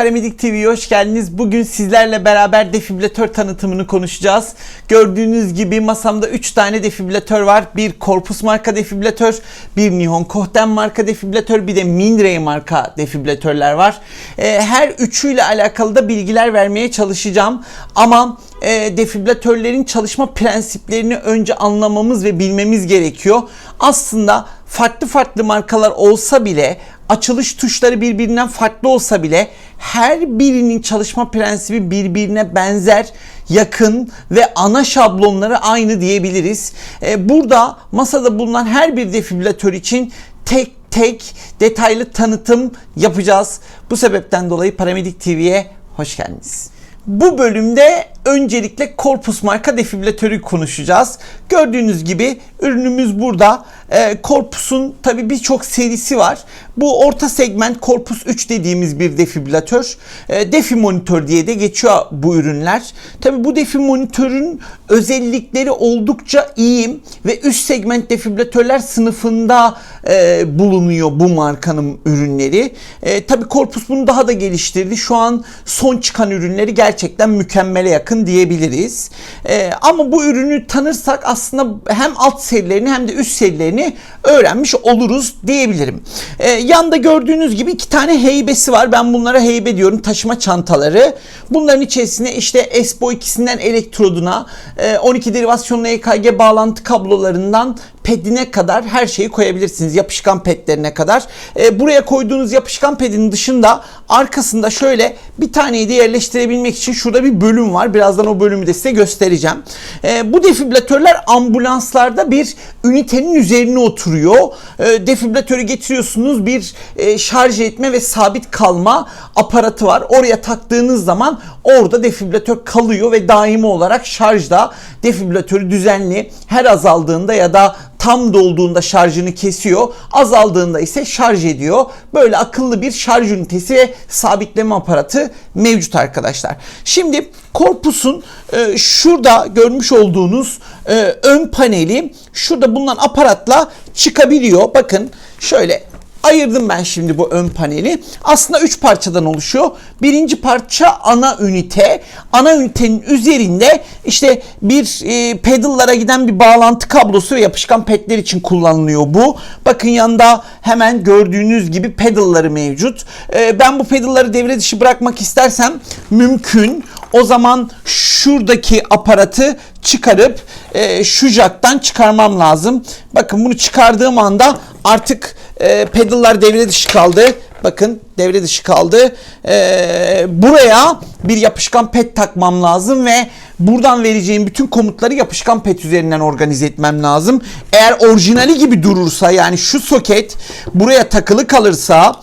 Paramedik TV'ye hoş geldiniz. Bugün sizlerle beraber defibrilatör tanıtımını konuşacağız. Gördüğünüz gibi masamda 3 tane defibrilatör var. Bir Corpus marka defibrilatör, bir Nihon Kohden marka defibrilatör, bir de Mindray marka defibrilatörler var. Ee, her üçüyle alakalı da bilgiler vermeye çalışacağım. Ama e, defibrilatörlerin çalışma prensiplerini önce anlamamız ve bilmemiz gerekiyor. Aslında farklı farklı markalar olsa bile açılış tuşları birbirinden farklı olsa bile her birinin çalışma prensibi birbirine benzer, yakın ve ana şablonları aynı diyebiliriz. Ee, burada masada bulunan her bir defibrilatör için tek tek detaylı tanıtım yapacağız. Bu sebepten dolayı Paramedik TV'ye hoş geldiniz. Bu bölümde öncelikle Corpus marka defibrilatörü konuşacağız. Gördüğünüz gibi ürünümüz burada. Ee, Corpus'un tabi birçok serisi var. Bu orta segment Corpus 3 dediğimiz bir defibrilatör. Ee, defi monitör diye de geçiyor bu ürünler. Tabi bu defi monitörün özellikleri oldukça iyi ve üst segment defibrilatörler sınıfında e, bulunuyor bu markanın ürünleri. E, tabi Corpus bunu daha da geliştirdi. Şu an son çıkan ürünleri gerçekten mükemmele yakın diyebiliriz. E, ama bu ürünü tanırsak aslında hem alt serilerini hem de üst serilerini öğrenmiş oluruz diyebilirim. E, yanda gördüğünüz gibi iki tane heybesi var. Ben bunlara heybe diyorum. Taşıma çantaları. Bunların içerisine işte Espo ikisinden elektroduna, e, 12 derivasyonlu EKG bağlantı kablolarından pedine kadar her şeyi koyabilirsiniz. Yapışkan pedlerine kadar. E, buraya koyduğunuz yapışkan pedin dışında arkasında şöyle bir taneyi de yerleştirebilmek için şurada bir bölüm var. Birazdan o bölümü de size göstereceğim. E, bu defibrilatörler ambulanslarda bir ünitenin üzerine oturuyor. E, defibrilatörü getiriyorsunuz bir e, şarj etme ve sabit kalma aparatı var. Oraya taktığınız zaman orada defibrilatör kalıyor ve daimi olarak şarjda defibrilatörü düzenli her azaldığında ya da tam dolduğunda şarjını kesiyor. Azaldığında ise şarj ediyor. Böyle akıllı bir şarj ünitesi ve sabitleme aparatı mevcut arkadaşlar. Şimdi korpusun e, şurada görmüş olduğunuz e, ön paneli şurada bulunan aparatla çıkabiliyor. Bakın şöyle Ayırdım ben şimdi bu ön paneli. Aslında 3 parçadan oluşuyor. Birinci parça ana ünite. Ana ünitenin üzerinde işte bir e, pedallara giden bir bağlantı kablosu ve yapışkan pedler için kullanılıyor bu. Bakın yanında hemen gördüğünüz gibi pedalları mevcut. E, ben bu pedalları devre dışı bırakmak istersem mümkün. O zaman şuradaki aparatı çıkarıp e, şu jacktan çıkarmam lazım. Bakın bunu çıkardığım anda artık e, pedallar devre dışı kaldı. Bakın devre dışı kaldı. E, buraya bir yapışkan pet takmam lazım ve buradan vereceğim bütün komutları yapışkan pet üzerinden organize etmem lazım. Eğer orijinali gibi durursa yani şu soket buraya takılı kalırsa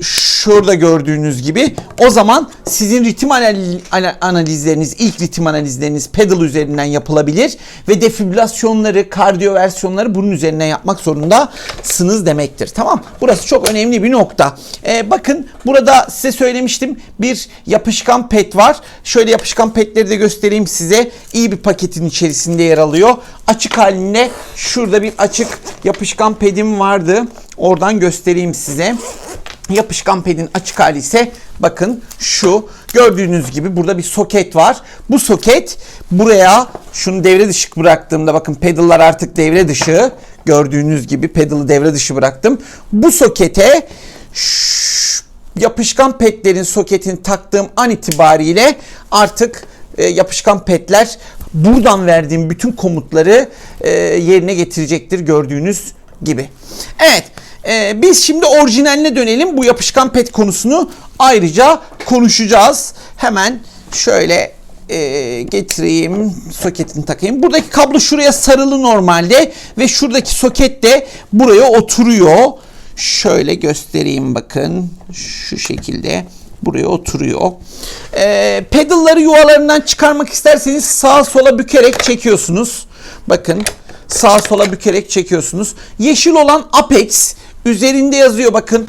şurada gördüğünüz gibi o zaman sizin ritim analizleriniz, ilk ritim analizleriniz pedal üzerinden yapılabilir ve defibrilasyonları, kardiyoversiyonları bunun üzerinden yapmak zorundasınız demektir. Tamam. Burası çok önemli bir nokta. Ee, bakın burada size söylemiştim bir yapışkan pet var. Şöyle yapışkan petleri de göstereyim size. İyi bir paketin içerisinde yer alıyor. Açık halinde şurada bir açık yapışkan pedim vardı. Oradan göstereyim size. Yapışkan pedin açık hali ise bakın şu gördüğünüz gibi burada bir soket var. Bu soket buraya şunu devre dışı bıraktığımda bakın pedallar artık devre dışı. Gördüğünüz gibi pedalı devre dışı bıraktım. Bu sokete yapışkan pedlerin soketini taktığım an itibariyle artık e, yapışkan pedler buradan verdiğim bütün komutları e, yerine getirecektir gördüğünüz gibi. Evet. Ee, biz şimdi orijinaline dönelim. Bu yapışkan pet konusunu ayrıca konuşacağız. Hemen şöyle e, getireyim soketini takayım. Buradaki kablo şuraya sarılı normalde ve şuradaki soket de buraya oturuyor. Şöyle göstereyim bakın şu şekilde buraya oturuyor. E, pedalları yuvalarından çıkarmak isterseniz sağa sola bükerek çekiyorsunuz. Bakın sağa sola bükerek çekiyorsunuz. Yeşil olan Apex Üzerinde yazıyor bakın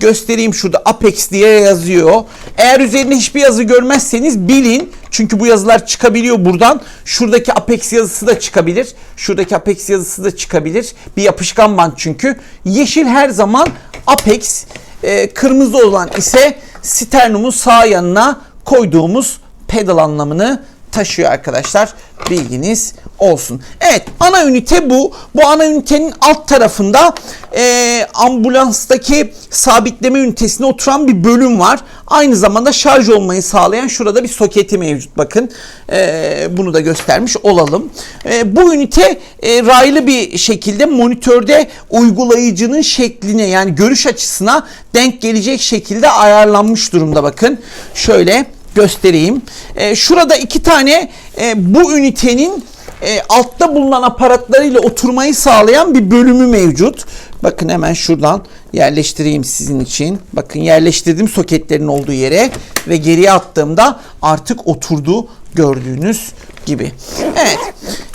göstereyim şurada Apex diye yazıyor. Eğer üzerinde hiçbir yazı görmezseniz bilin. Çünkü bu yazılar çıkabiliyor buradan. Şuradaki Apex yazısı da çıkabilir. Şuradaki Apex yazısı da çıkabilir. Bir yapışkan bant çünkü. Yeşil her zaman Apex. E, kırmızı olan ise sternumun sağ yanına koyduğumuz pedal anlamını taşıyor arkadaşlar. Bilginiz olsun. Evet ana ünite bu. Bu ana ünitenin alt tarafında e, ambulanstaki sabitleme ünitesine oturan bir bölüm var. Aynı zamanda şarj olmayı sağlayan şurada bir soketi mevcut. Bakın e, bunu da göstermiş olalım. E, bu ünite e, raylı bir şekilde monitörde uygulayıcının şekline yani görüş açısına denk gelecek şekilde ayarlanmış durumda bakın. Şöyle göstereyim. E, şurada iki tane e, bu ünitenin e, altta bulunan aparatlarıyla oturmayı sağlayan bir bölümü mevcut. Bakın hemen şuradan yerleştireyim sizin için. Bakın yerleştirdim soketlerin olduğu yere ve geriye attığımda artık oturdu gördüğünüz gibi. Evet.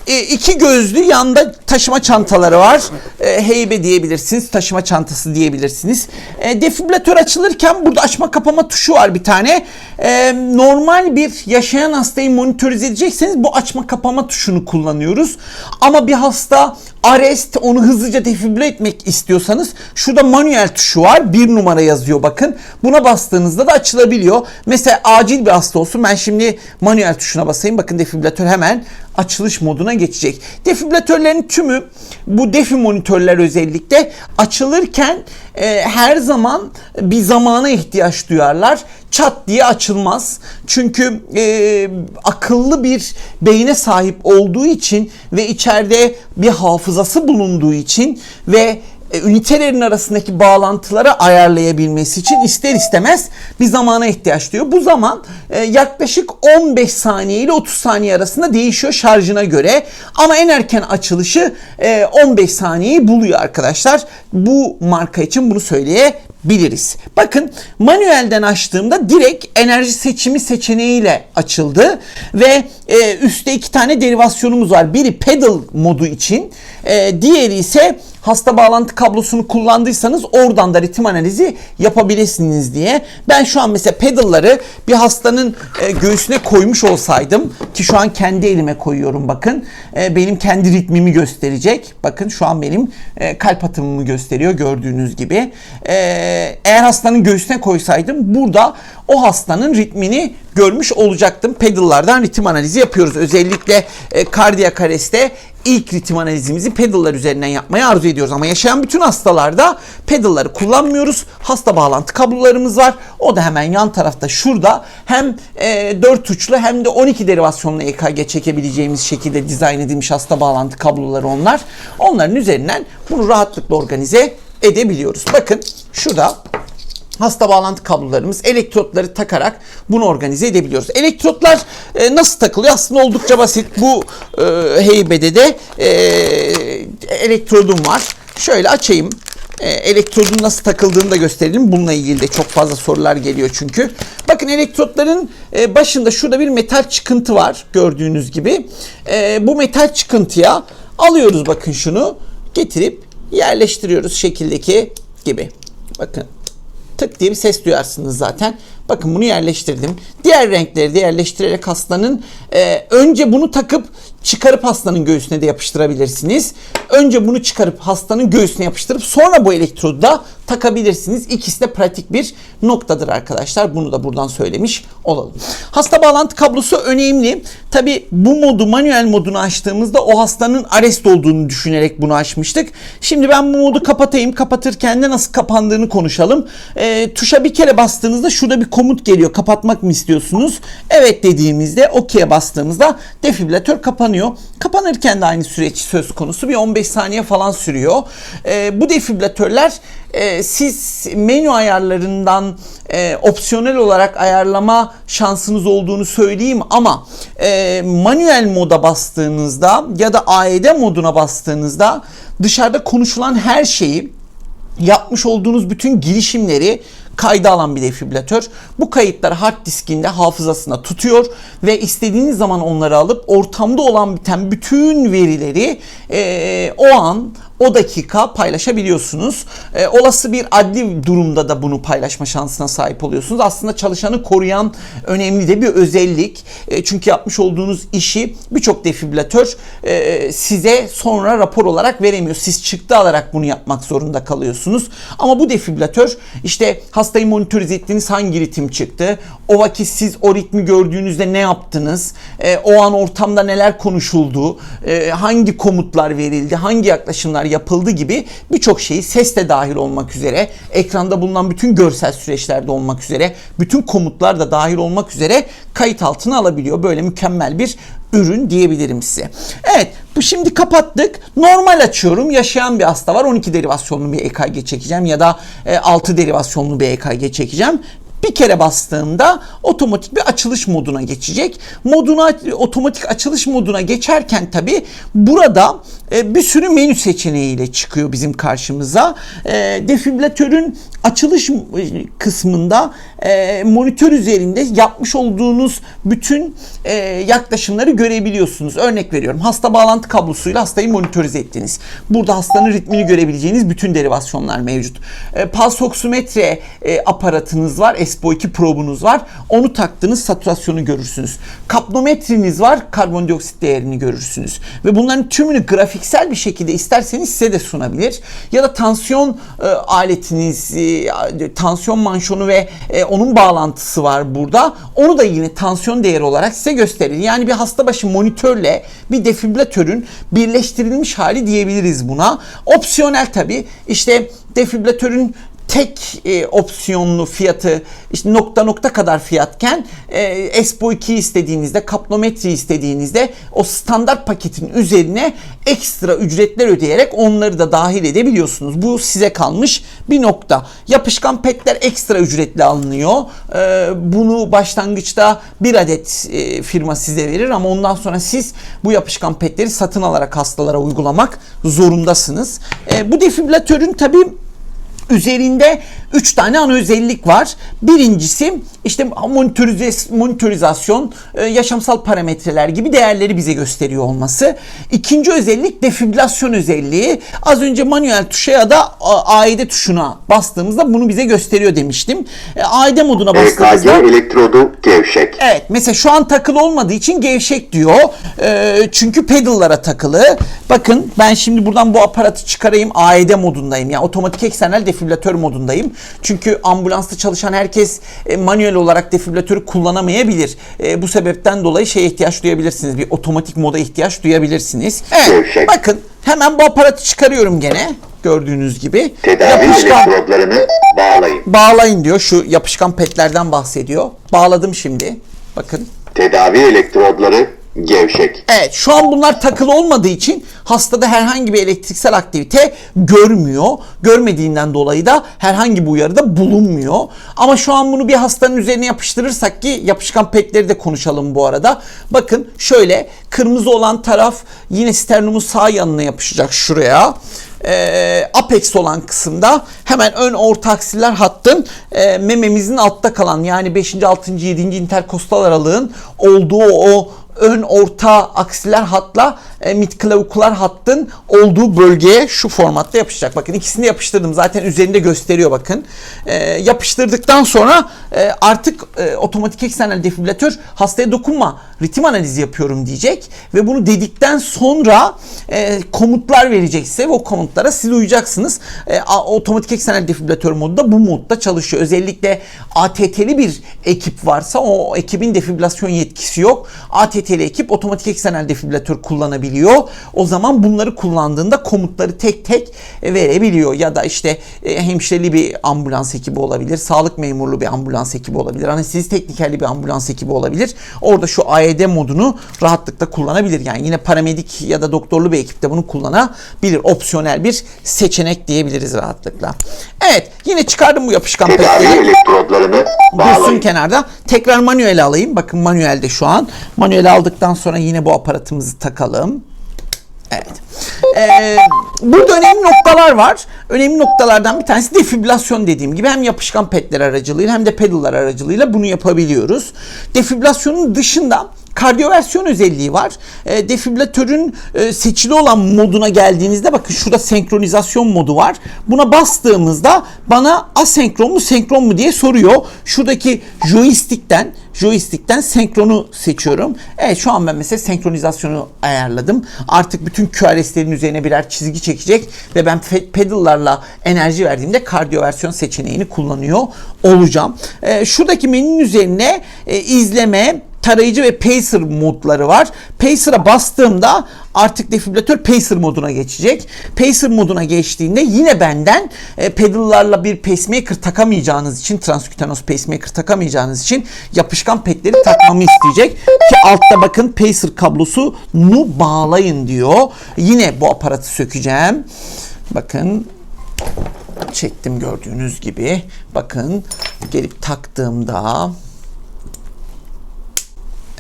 E, iki gözlü yanda taşıma çantaları var. E, heybe diyebilirsiniz. Taşıma çantası diyebilirsiniz. E, defibrilatör açılırken burada açma kapama tuşu var bir tane. E, normal bir yaşayan hastayı monitörize edecekseniz bu açma kapama tuşunu kullanıyoruz. Ama bir hasta arrest onu hızlıca defibrile etmek istiyorsanız şurada manuel tuşu var. Bir numara yazıyor bakın. Buna bastığınızda da açılabiliyor. Mesela acil bir hasta olsun. Ben şimdi manuel tuşuna basayım. Bakın defibrilatör hemen açılış moduna geçecek. Defibrilatörlerin tümü bu defi monitörler özellikle açılırken e, her zaman bir zamana ihtiyaç duyarlar. Çat diye açılmaz. Çünkü e, akıllı bir beyne sahip olduğu için ve içeride bir hafızası bulunduğu için ve e, ünitelerin arasındaki bağlantıları ayarlayabilmesi için ister istemez bir zamana ihtiyaç duyuyor. Bu zaman e, yaklaşık 15 saniye ile 30 saniye arasında değişiyor şarjına göre. Ama en erken açılışı e, 15 saniyeyi buluyor arkadaşlar. Bu marka için bunu söyleyebiliriz. Bakın manuelden açtığımda direkt enerji seçimi seçeneğiyle açıldı ve e, üstte iki tane derivasyonumuz var. Biri pedal modu için, e, diğeri ise hasta bağlantı kablosunu kullandıysanız oradan da ritim analizi yapabilirsiniz diye. Ben şu an mesela pedalları bir hastanın e, göğsüne koymuş olsaydım ki şu an kendi elime koyuyorum bakın. E, benim kendi ritmimi gösterecek. Bakın şu an benim e, kalp atımımı gösteriyor gördüğünüz gibi. E, eğer hastanın göğsüne koysaydım burada o hastanın ritmini görmüş olacaktım. Pedallardan ritim analizi yapıyoruz. Özellikle e, kardiyak arreste ilk ritim analizimizi pedallar üzerinden yapmayı arzu ediyoruz. Ama yaşayan bütün hastalarda pedalları kullanmıyoruz. Hasta bağlantı kablolarımız var. O da hemen yan tarafta şurada hem e, 4 uçlu hem de 12 derivasyonlu EKG çekebileceğimiz şekilde dizayn edilmiş hasta bağlantı kabloları onlar. Onların üzerinden bunu rahatlıkla organize edebiliyoruz. Bakın şurada hasta bağlantı kablolarımız elektrotları takarak bunu organize edebiliyoruz. Elektrotlar e, nasıl takılıyor? Aslında oldukça basit. Bu e, heybede de e, elektrodum var. Şöyle açayım. E, elektrodun nasıl takıldığını da gösterelim. Bununla ilgili de çok fazla sorular geliyor çünkü. Bakın elektrotların e, başında şurada bir metal çıkıntı var gördüğünüz gibi. E, bu metal çıkıntıya alıyoruz bakın şunu getirip yerleştiriyoruz şekildeki gibi. Bakın tık diye bir ses duyarsınız zaten. Bakın bunu yerleştirdim. Diğer renkleri de yerleştirerek hastanın e, önce bunu takıp çıkarıp hastanın göğsüne de yapıştırabilirsiniz. Önce bunu çıkarıp hastanın göğsüne yapıştırıp sonra bu elektrodu da takabilirsiniz. İkisi de pratik bir noktadır arkadaşlar. Bunu da buradan söylemiş olalım. Hasta bağlantı kablosu önemli. Tabi bu modu manuel modunu açtığımızda o hastanın arrest olduğunu düşünerek bunu açmıştık. Şimdi ben bu modu kapatayım. Kapatırken de nasıl kapandığını konuşalım. E, tuşa bir kere bastığınızda şurada bir komut geliyor. Kapatmak mı istiyorsunuz? Evet dediğimizde OK'ye bastığımızda defibrilatör kapanıyor. Kapanırken de aynı süreç söz konusu. Bir 15 saniye falan sürüyor. E, bu defibrilatörler e, siz menü ayarlarından e, opsiyonel olarak ayarlama şansınız olduğunu söyleyeyim ama e, manuel moda bastığınızda ya da AED moduna bastığınızda dışarıda konuşulan her şeyi yapmış olduğunuz bütün girişimleri kayda alan bir defibrilatör. Bu kayıtları hard diskinde hafızasına tutuyor ve istediğiniz zaman onları alıp ortamda olan biten bütün verileri e, o an o dakika paylaşabiliyorsunuz. E, olası bir adli durumda da bunu paylaşma şansına sahip oluyorsunuz. Aslında çalışanı koruyan önemli de bir özellik. E, çünkü yapmış olduğunuz işi birçok defibrilatör e, size sonra rapor olarak veremiyor. Siz çıktı alarak bunu yapmak zorunda kalıyorsunuz. Ama bu defibrilatör işte hastayı monitörize ettiğiniz hangi ritim çıktı, o vakit siz o ritmi gördüğünüzde ne yaptınız, e, o an ortamda neler konuşuldu, e, hangi komutlar verildi, hangi yaklaşımlar yapıldı gibi birçok şeyi ses de dahil olmak üzere, ekranda bulunan bütün görsel süreçlerde olmak üzere, bütün komutlar da dahil olmak üzere kayıt altına alabiliyor. Böyle mükemmel bir ürün diyebilirim size. Evet bu şimdi kapattık. Normal açıyorum. Yaşayan bir hasta var. 12 derivasyonlu bir EKG çekeceğim ya da e, 6 derivasyonlu bir EKG çekeceğim. Bir kere bastığında otomatik bir açılış moduna geçecek. Moduna otomatik açılış moduna geçerken tabi burada e, bir sürü menü seçeneğiyle çıkıyor bizim karşımıza. E, defibrilatörün açılış kısmında e, monitör üzerinde yapmış olduğunuz bütün e, yaklaşımları görebiliyorsunuz. Örnek veriyorum. Hasta bağlantı kablosuyla hastayı monitörize ettiniz. Burada hastanın ritmini görebileceğiniz bütün derivasyonlar mevcut. E, oksimetre aparatınız var. SPO2 probunuz var. Onu taktınız satürasyonu görürsünüz. Kapnometriniz var. Karbondioksit değerini görürsünüz. Ve bunların tümünü grafiksel bir şekilde isterseniz size de sunabilir. Ya da tansiyon e, aletiniz, e, tansiyon manşonu ve e, onun bağlantısı var burada. Onu da yine tansiyon değeri olarak size gösterir. Yani bir hasta başı monitörle bir defibrilatörün birleştirilmiş hali diyebiliriz buna. Opsiyonel tabi. İşte defibrilatörün tek e, opsiyonlu fiyatı işte nokta nokta kadar fiyatken e, SPO2 istediğinizde kapnometri istediğinizde o standart paketin üzerine ekstra ücretler ödeyerek onları da dahil edebiliyorsunuz. Bu size kalmış bir nokta. Yapışkan petler ekstra ücretli alınıyor. E, bunu başlangıçta bir adet e, firma size verir ama ondan sonra siz bu yapışkan petleri satın alarak hastalara uygulamak zorundasınız. E, bu defibrilatörün tabii üzerinde 3 tane ana özellik var. Birincisi işte monitörize, monitorizasyon, e, yaşamsal parametreler gibi değerleri bize gösteriyor olması. İkinci özellik defibrilasyon özelliği. Az önce manuel tuşa ya da AED tuşuna bastığımızda bunu bize gösteriyor demiştim. E, AED moduna bastığımızda... EKG elektrodu gevşek. Evet mesela şu an takılı olmadığı için gevşek diyor. E, çünkü pedallara takılı. Bakın ben şimdi buradan bu aparatı çıkarayım. AED modundayım. Yani otomatik eksenel defibrilatör modundayım. Çünkü ambulansta çalışan herkes e, manuel olarak defibrilatörü kullanamayabilir. E, bu sebepten dolayı şeye ihtiyaç duyabilirsiniz. Bir otomatik moda ihtiyaç duyabilirsiniz. Evet. Gevşek. Bakın hemen bu aparatı çıkarıyorum gene. Gördüğünüz gibi. Tedavi Yapışkan elektrodlarını bağlayın. bağlayın diyor. Şu yapışkan petlerden bahsediyor. Bağladım şimdi. Bakın. Tedavi elektrodları gevşek. Evet şu an bunlar takılı olmadığı için hastada herhangi bir elektriksel aktivite görmüyor. Görmediğinden dolayı da herhangi bir uyarıda bulunmuyor. Ama şu an bunu bir hastanın üzerine yapıştırırsak ki yapışkan petleri de konuşalım bu arada. Bakın şöyle kırmızı olan taraf yine sternumun sağ yanına yapışacak şuraya e, apex olan kısımda hemen ön orta aksiller hattın e, mememizin altta kalan yani 5. 6. 7. interkostal aralığın olduğu o ön orta aksiler hatla e, midklavikular hattın olduğu bölgeye şu formatta yapışacak. Bakın ikisini yapıştırdım. Zaten üzerinde gösteriyor bakın. E, yapıştırdıktan sonra e, artık e, otomatik eksenel defibrilatör hastaya dokunma ritim analizi yapıyorum diyecek ve bunu dedikten sonra e, komutlar verecek size ve o komutlara siz uyacaksınız. E, otomatik eksenel defibrilatör modu da bu modda çalışıyor. Özellikle ATT'li bir ekip varsa o ekibin defibrilasyon yetkisi yok. ATT'li ekip otomatik eksenel defibrilatör kullanabiliyor. O zaman bunları kullandığında komutları tek tek e, verebiliyor. Ya da işte e, hemşireli bir ambulans ekibi olabilir, sağlık memurlu bir ambulans ekibi olabilir, anestezi teknikerli bir ambulans ekibi olabilir. Orada şu AED modunu rahatlıkla kullanabilir. Yani yine paramedik ya da doktorlu bir ekip de bunu kullanabilir. Opsiyonel bir seçenek diyebiliriz rahatlıkla. Evet yine çıkardım bu yapışkan petleri. Dursun kenarda. Tekrar manuel alayım. Bakın manuelde şu an. Manuel aldıktan sonra yine bu aparatımızı takalım. Evet. Ee, burada önemli noktalar var. Önemli noktalardan bir tanesi defibrilasyon dediğim gibi hem yapışkan petler aracılığıyla hem de pedallar aracılığıyla bunu yapabiliyoruz. Defibrilasyonun dışında kardiyoversiyon özelliği var. E, defibrilatörün e, seçili olan moduna geldiğinizde bakın şurada senkronizasyon modu var. Buna bastığımızda bana asenkron mu senkron mu diye soruyor. Şuradaki joystick'ten joystick'ten senkronu seçiyorum. Evet şu an ben mesela senkronizasyonu ayarladım. Artık bütün QRS'lerin üzerine birer çizgi çekecek ve ben pedallarla enerji verdiğimde kardiyoversiyon seçeneğini kullanıyor olacağım. E, şuradaki menünün üzerine e, izleme, tarayıcı ve pacer modları var. Pacer'a bastığımda artık defibrilatör pacer moduna geçecek. Pacer moduna geçtiğinde yine benden e, pedallarla bir pacemaker takamayacağınız için transkutanos pacemaker takamayacağınız için yapışkan petleri takmamı isteyecek. Ki altta bakın pacer kablosunu bağlayın diyor. Yine bu aparatı sökeceğim. Bakın çektim gördüğünüz gibi. Bakın gelip taktığımda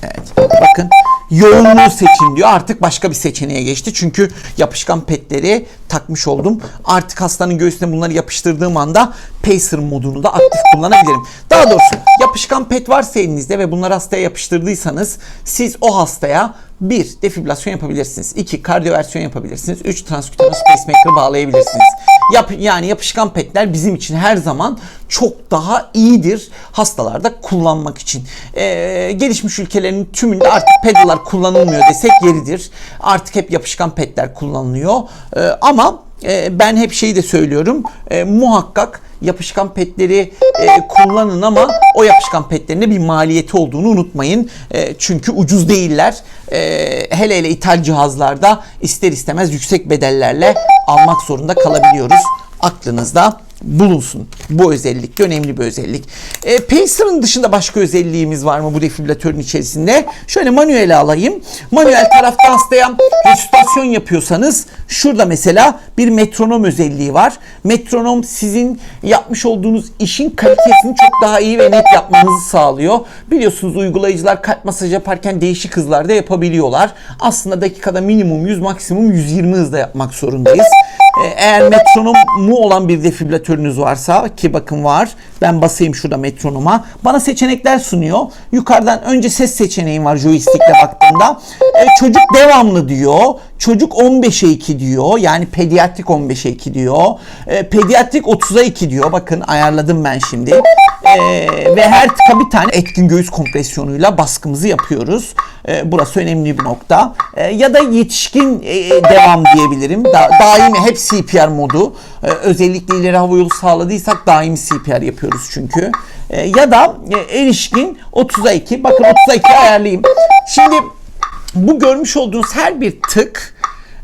Evet. Bakın yoğunluğu seçin diyor. Artık başka bir seçeneğe geçti. Çünkü yapışkan petleri takmış oldum. Artık hastanın göğsüne bunları yapıştırdığım anda pacer modunu da aktif kullanabilirim. Daha doğrusu yapışkan pet varsa elinizde ve bunları hastaya yapıştırdıysanız siz o hastaya bir defibrilasyon yapabilirsiniz. iki kardiyoversiyon yapabilirsiniz. Üç transkutanos pacemaker bağlayabilirsiniz. Yap, yani yapışkan petler bizim için her zaman çok daha iyidir hastalarda kullanmak için. Ee, gelişmiş ülkelerin tümünde artık pedallar kullanılmıyor desek yeridir. Artık hep yapışkan petler kullanılıyor. Ee, ama e, ben hep şeyi de söylüyorum. E, muhakkak yapışkan petleri e, kullanın ama o yapışkan petlerinde bir maliyeti olduğunu unutmayın. Çünkü ucuz değiller. Hele hele ithal cihazlarda ister istemez yüksek bedellerle almak zorunda kalabiliyoruz. Aklınızda bulunsun. Bu özellik önemli bir özellik. E, Pacer'ın dışında başka özelliğimiz var mı bu defibrilatörün içerisinde? Şöyle manuel alayım. Manuel tarafta hastaya resüsitasyon yapıyorsanız şurada mesela bir metronom özelliği var. Metronom sizin yapmış olduğunuz işin kalitesini çok daha iyi ve net yapmanızı sağlıyor. Biliyorsunuz uygulayıcılar kalp masajı yaparken değişik hızlarda yapabiliyorlar. Aslında dakikada minimum 100 maksimum 120 hızda yapmak zorundayız. E, Eğer metronomu olan bir defibrilatörünüz varsa ki bakın var. Ben basayım şurada metronoma. Bana seçenekler sunuyor. Yukarıdan önce ses seçeneğim var joystickle baktığımda. E, çocuk devamlı diyor. Çocuk 15'e 2 diyor. Yani pediatrik 15'e 2 diyor. E, pediatrik 30'a 2 diyor. Bakın ayarladım ben şimdi. E, ve her tıka bir tane etkin göğüs kompresyonuyla baskımızı yapıyoruz. E, burası önemli bir nokta. E, ya da yetişkin e, devam diyebilirim. Da, daimi hep CPR modu. E, özellikle ileri hava yolu sağladıysak daimi CPR yapıyoruz çünkü. E, ya da e, erişkin 30'a 2. Bakın 30'a 2 ayarlayayım. Şimdi bu görmüş olduğunuz her bir tık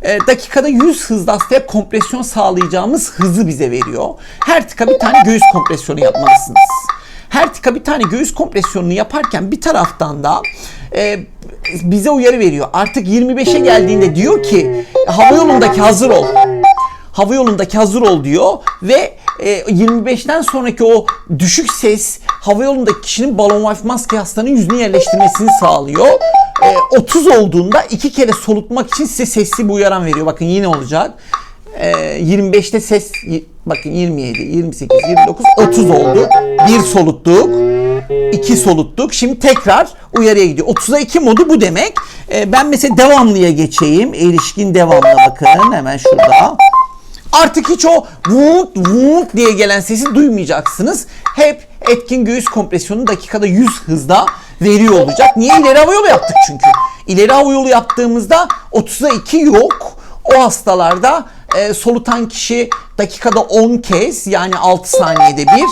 e, dakikada 100 hızda hastaya kompresyon sağlayacağımız hızı bize veriyor. Her tıka bir tane göğüs kompresyonu yapmalısınız. Her tıka bir tane göğüs kompresyonunu yaparken bir taraftan da e, bize uyarı veriyor. Artık 25'e geldiğinde diyor ki hava yolundaki hazır ol hava yolundaki hazır ol diyor ve e, 25'ten sonraki o düşük ses hava yolundaki kişinin balon valf maske hastanın yüzüne yerleştirmesini sağlıyor. E, 30 olduğunda iki kere solutmak için size sesli bir uyaran veriyor. Bakın yine olacak. E, 25'te ses bakın 27, 28, 29, 30 oldu. Bir soluttuk. 2 soluttuk. Şimdi tekrar uyarıya gidiyor. 30'a 2 modu bu demek. E, ben mesela devamlıya geçeyim. Erişkin devamlı bakın hemen şurada. Artık hiç o vut vut diye gelen sesi duymayacaksınız. Hep etkin göğüs kompresyonu dakikada 100 hızda veriyor olacak. Niye? İleri hava yolu yaptık çünkü. İleri hava yolu yaptığımızda 30'a 2 yok. O hastalarda e, solutan kişi dakikada 10 kez yani 6 saniyede bir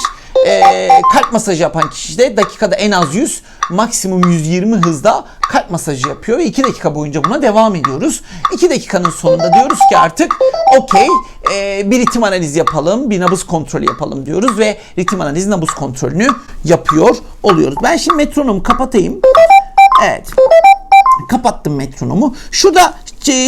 e, kalp masajı yapan kişi de dakikada en az 100 maksimum 120 hızda kalp masajı yapıyor ve 2 dakika boyunca buna devam ediyoruz. 2 dakikanın sonunda diyoruz ki artık okey e, bir ritim analizi yapalım, bir nabız kontrolü yapalım diyoruz ve ritim analizi nabız kontrolünü yapıyor oluyoruz. Ben şimdi metronomu kapatayım. Evet. Kapattım metronomu. Şurada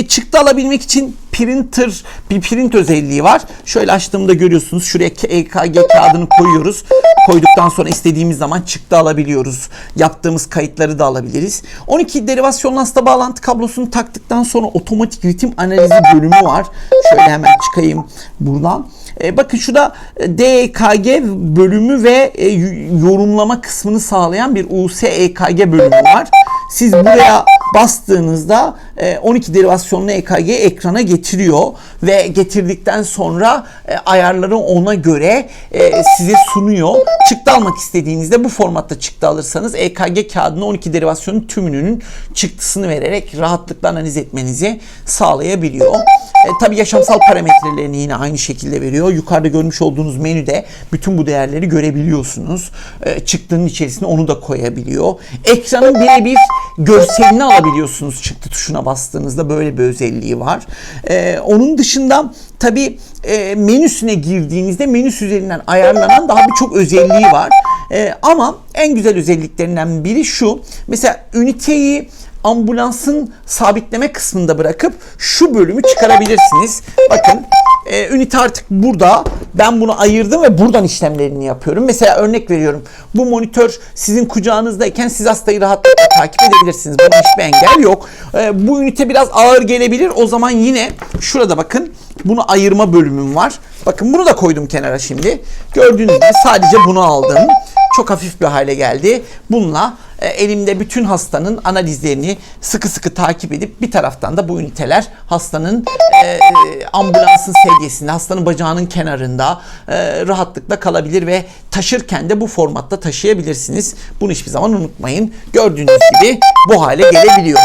çıktı alabilmek için printer bir print özelliği var. Şöyle açtığımda görüyorsunuz. Şuraya EKG kağıdını koyuyoruz. Koyduktan sonra istediğimiz zaman çıktı alabiliyoruz. Yaptığımız kayıtları da alabiliriz. 12 derivasyon hasta bağlantı kablosunu taktıktan sonra otomatik ritim analizi bölümü var. Şöyle hemen çıkayım buradan. E, bakın şurada e, DEKG bölümü ve e, yorumlama kısmını sağlayan bir US EKG bölümü var. Siz buraya bastığınızda e, 12 derivasyonlu EKG ekrana getiriyor ve getirdikten sonra e, ayarları ona göre e, size sunuyor. Çıktı almak istediğinizde bu formatta çıktı alırsanız EKG kağıdına 12 derivasyonun tümünün çıktısını vererek rahatlıkla analiz etmenizi sağlayabiliyor. E, tabii yaşamsal parametrelerini yine aynı şekilde veriyor. Yukarıda görmüş olduğunuz menüde bütün bu değerleri görebiliyorsunuz. E, çıktının içerisine onu da koyabiliyor. Ekranın birebir görselini alabiliyorsunuz çıktı tuşuna bastığınızda böyle bir özelliği var. E, onun dışında tabii e, menüsüne girdiğinizde menüsü üzerinden ayarlanan daha birçok özelliği var. E, ama en güzel özelliklerinden biri şu. Mesela üniteyi ambulansın sabitleme kısmında bırakıp şu bölümü çıkarabilirsiniz. Bakın e, ünite artık burada. Ben bunu ayırdım ve buradan işlemlerini yapıyorum. Mesela örnek veriyorum. Bu monitör sizin kucağınızdayken siz hastayı rahatlıkla takip edebilirsiniz. Bunun hiçbir engel yok. E, bu ünite biraz ağır gelebilir. O zaman yine şurada bakın bunu ayırma bölümüm var. Bakın bunu da koydum kenara şimdi. Gördüğünüz gibi sadece bunu aldım. Çok hafif bir hale geldi. Bununla e, elimde bütün hastanın analizlerini sıkı sıkı takip edip bir taraftan da bu üniteler hastanın e, e, ambulansın sedyesinde, hastanın bacağının kenarında e, rahatlıkla kalabilir ve taşırken de bu formatta taşıyabilirsiniz. Bunu hiçbir zaman unutmayın. Gördüğünüz gibi bu hale gelebiliyor.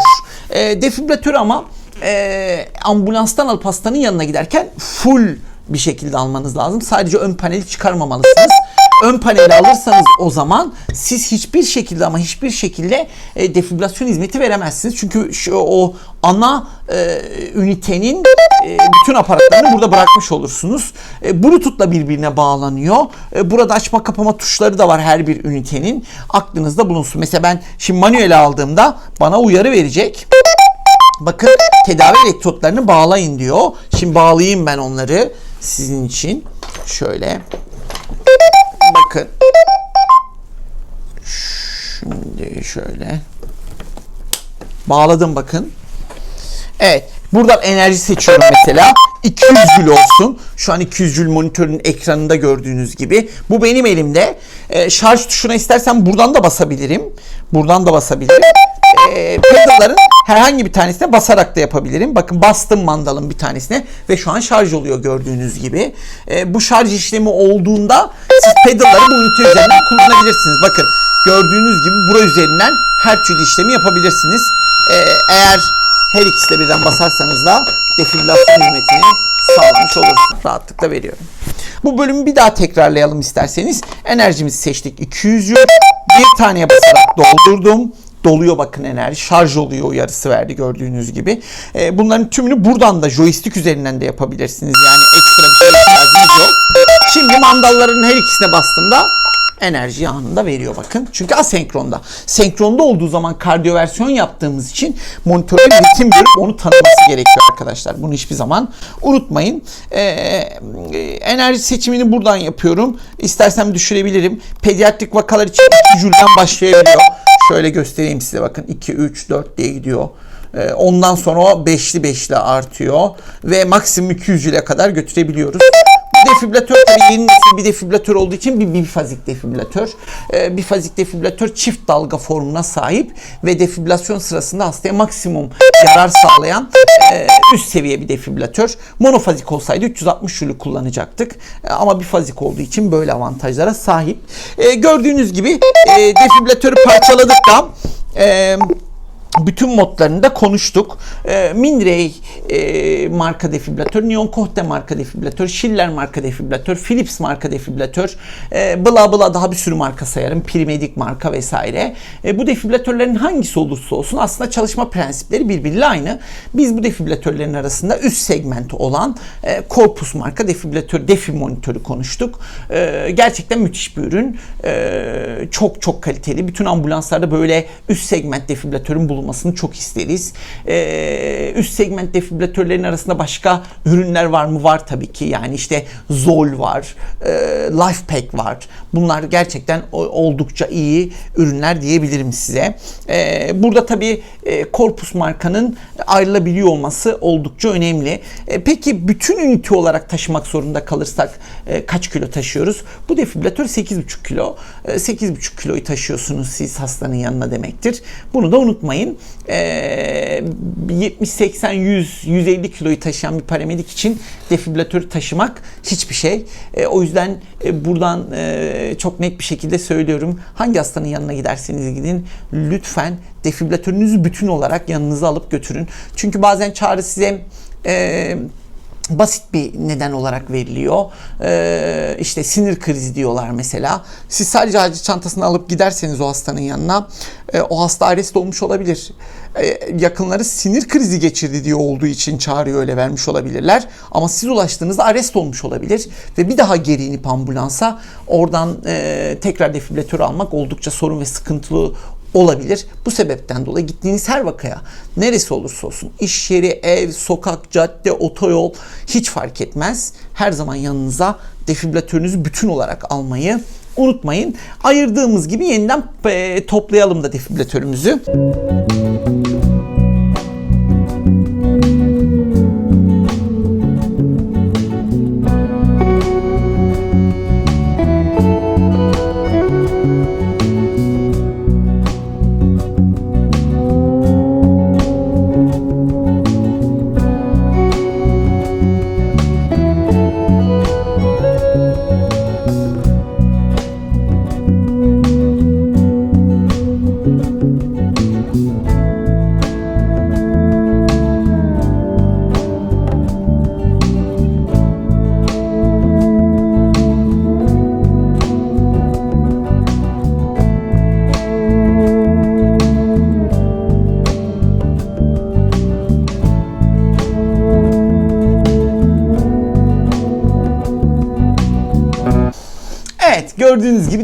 E, defibrilatör ama e, ambulanstan alıp hastanın yanına giderken full bir şekilde almanız lazım. Sadece ön paneli çıkarmamalısınız. Ön paneli alırsanız o zaman siz hiçbir şekilde ama hiçbir şekilde e, defibrilasyon hizmeti veremezsiniz. Çünkü şu, o ana e, ünitenin e, bütün aparatlarını burada bırakmış olursunuz. E, Bluetooth'la birbirine bağlanıyor. E, burada açma kapama tuşları da var her bir ünitenin. Aklınızda bulunsun. Mesela ben şimdi manuel aldığımda bana uyarı verecek. Bakın tedavi elektrotlarını bağlayın diyor. Şimdi bağlayayım ben onları sizin için. Şöyle. Bakın. Şimdi şöyle. Bağladım bakın. Evet. Buradan enerji seçiyorum mesela. 200 jül olsun. Şu an 200 jül monitörün ekranında gördüğünüz gibi. Bu benim elimde. Ee, şarj tuşuna istersen buradan da basabilirim. Buradan da basabilirim. Ee, pedalların herhangi bir tanesine basarak da yapabilirim. Bakın bastım mandalın bir tanesine ve şu an şarj oluyor gördüğünüz gibi. Ee, bu şarj işlemi olduğunda siz pedalları bu ünite üzerinden kullanabilirsiniz. Bakın gördüğünüz gibi bura üzerinden her türlü işlemi yapabilirsiniz. Ee, eğer her ikisi de birden basarsanız da defibrilasyon hizmetini sağlamış olursunuz. Rahatlıkla veriyorum. Bu bölümü bir daha tekrarlayalım isterseniz. Enerjimizi seçtik 200 jül. Bir taneye basarak doldurdum. Doluyor bakın enerji. Şarj oluyor uyarısı verdi gördüğünüz gibi. Ee, bunların tümünü buradan da joystick üzerinden de yapabilirsiniz. Yani ekstra bir şey ihtiyacınız yok. Şimdi mandalların her ikisine bastığımda enerjiyi anında veriyor bakın. Çünkü asenkronda. Senkronda olduğu zaman kardiyoversiyon yaptığımız için monitörün ritim görüp onu tanıması gerekiyor arkadaşlar. Bunu hiçbir zaman unutmayın. Ee, enerji seçimini buradan yapıyorum. İstersem düşürebilirim. Pediatrik vakalar için 2 jülden başlayabiliyor. Şöyle göstereyim size bakın 2, 3, 4 diye gidiyor. Ee, Ondan sonra o beşli beşli artıyor ve maksimum 200 jüle kadar götürebiliyoruz. Bu defibrilatör tabii yeni nesil bir defibrilatör olduğu için bir bifazik defibrilatör. Ee, bifazik defibrilatör çift dalga formuna sahip ve defibrilasyon sırasında hastaya maksimum yarar sağlayan e, üst seviye bir defibrilatör. Monofazik olsaydı 360 jülü kullanacaktık. E, ama bifazik olduğu için böyle avantajlara sahip. E, gördüğünüz gibi e, defibrilatörü parçaladık da e, bütün modlarını da konuştuk. E, Mindray e, marka defibrilatör, Neon Kohte marka defibrilatör, Schiller marka defibrilatör, Philips marka defibrilatör, e, bla bla daha bir sürü marka sayarım. Primedik marka vesaire. E, bu defibrilatörlerin hangisi olursa olsun aslında çalışma prensipleri birbiriyle aynı. Biz bu defibrilatörlerin arasında üst segmenti olan e, Corpus marka defibrilatör, defi monitörü konuştuk. E, gerçekten müthiş bir ürün. E, çok çok kaliteli. Bütün ambulanslarda böyle üst segment defibrilatörün bulunması olmasını çok isteriz. Ee, üst segment defibrilatörlerin arasında başka ürünler var mı? Var tabii ki. Yani işte Zoll var, e, Lifepack var. Bunlar gerçekten oldukça iyi ürünler diyebilirim size. Ee, burada tabii e, Corpus markanın ayrılabiliyor olması oldukça önemli. E, peki bütün ünite olarak taşımak zorunda kalırsak e, kaç kilo taşıyoruz? Bu defibrilatör 8,5 kilo. E, 8,5 kiloyu taşıyorsunuz siz hastanın yanına demektir. Bunu da unutmayın. E, 70, 80, 100, 150 kiloyu taşıyan bir paramedik için defibrilatörü taşımak hiçbir şey. E, o yüzden e, buradan e, çok net bir şekilde söylüyorum. Hangi hastanın yanına giderseniz gidin lütfen defibrilatörünüzü bütün olarak yanınıza alıp götürün. Çünkü bazen çağrı size e, basit bir neden olarak veriliyor. Ee, işte sinir krizi diyorlar mesela. Siz sadece acil çantasını alıp giderseniz o hastanın yanına e, o hasta arrest olmuş olabilir. E, yakınları sinir krizi geçirdi diye olduğu için çağrıyı öyle vermiş olabilirler. Ama siz ulaştığınızda arrest olmuş olabilir ve bir daha geri inip ambulansa oradan e, tekrar defibrilatör almak oldukça sorun ve sıkıntılı olabilir. Bu sebepten dolayı gittiğiniz her vakaya neresi olursa olsun iş yeri, ev, sokak, cadde, otoyol hiç fark etmez. Her zaman yanınıza defibrilatörünüzü bütün olarak almayı unutmayın. Ayırdığımız gibi yeniden e, toplayalım da defibrilatörümüzü. Evet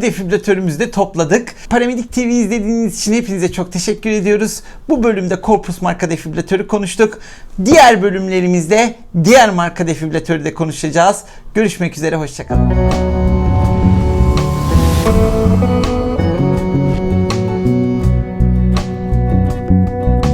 defibrilatörümüzü de topladık. Paramedik TV izlediğiniz için hepinize çok teşekkür ediyoruz. Bu bölümde Corpus marka defibrilatörü konuştuk. Diğer bölümlerimizde diğer marka defibrilatörü de konuşacağız. Görüşmek üzere hoşçakalın.